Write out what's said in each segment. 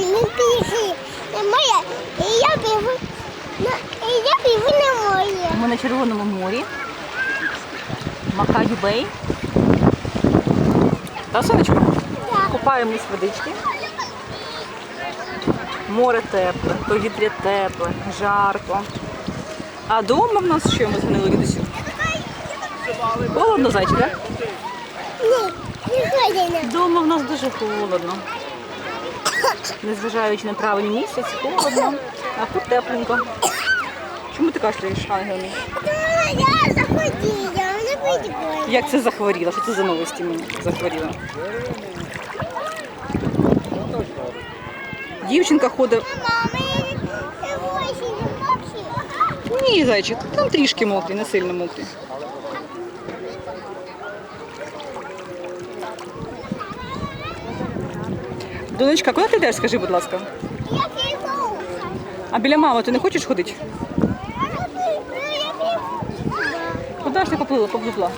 не. Немає. І я бігу. на- І я бігу на море. Ми на Червоному морі. Макаю Бей. Та сонечко? Так. Купаємось водички. Море тепле, повітря тепле, жарко. А дома в нас що ми згнили дідусю? Холодно, зайчик, так? Ні, не ходимо. Дома в нас дуже холодно. Незважаючи на травень місяць, холодно, а тут тепленько. Чому ти кашляєш, Ангел? мій? Ну, я заходила, не вийду. Як це захворіла? Що це за новості мені захворіла? Дівчинка ходить. Ні, зайчик, там трішки мокрі, не сильно мокрі. Донечка, куди ти йдеш, скажи, будь ласка? Я бігу. А біля мами ти не хочеш ходити? Я бігу. Куди ж ти поплила, поплила?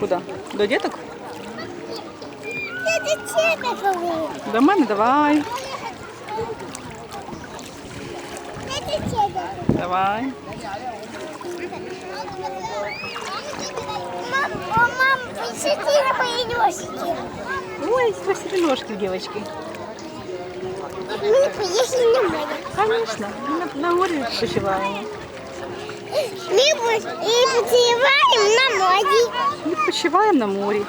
Куди? До діток? Це ти тебе коли? До мене давай. Це ти тебе. Давай. Мам, о, мам, посиди на моей ножки. Ой, спасибо ножки, девочки. Мы поехали на море. Конечно, на, на морі відпочиваємо. Мы будем и поцеловаем на море. Відпочиваємо на морі.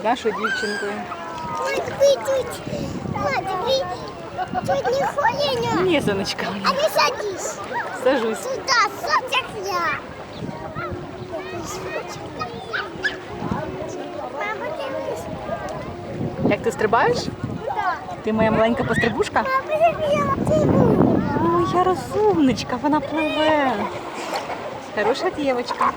З Нашою дівчинкою. Ой, ты тут. Мам, ты тут не холодно. Ні, сонечка, А ты садись. сажусь. Сюда, сотик я. Мама, ты вышла. Як ти стрибаєш? Да. Ти моя маленька пострибушка? Мама, я плыву. Ой, я розумничка, вона пливе. Хороша дівчинка.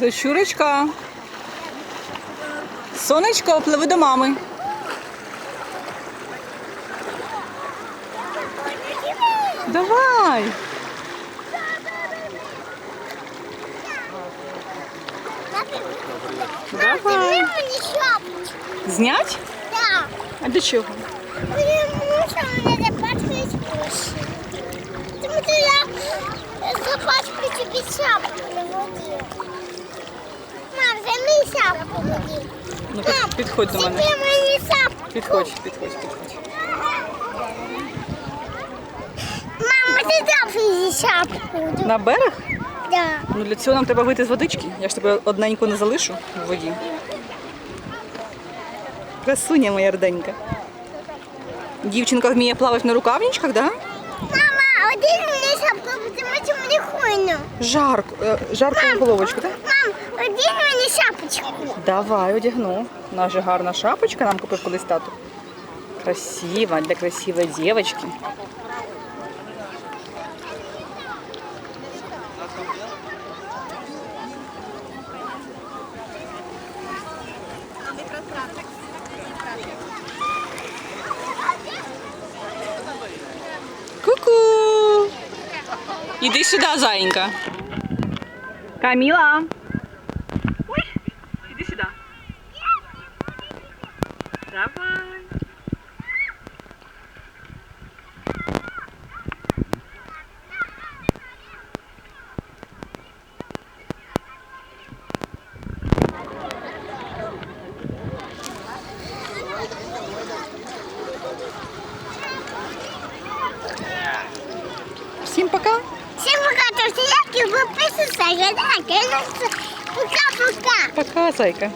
Дочурочка. Сонечко, пливи до мами. Давай. Давай. Знять? Да. А для чого? Шапку. Ну так підходь до мене. Мені шапку. Підходь, підходь, підходь. Мама, ти дав її шапку. На берег? Да. Ну для цього нам треба вийти з водички. Я ж тебе одненько не залишу в воді. Красуня моя рденька. Дівчинка вміє плавати на рукавничках, да? Мама, один мені шапку, тому що мені хуйно. Жарко, е, жарко в головочку, так? Один мені шапочку. Давай, одягну. Наша гарна шапочка нам купив колись тату. Красива, для красивої дівчинки. Ку-ку! Іди сюди, зайенька. Каміла. Всім пока. Всім пока, друзі, як і ви пишете, гадайте, пока-пока. Пока, зайка.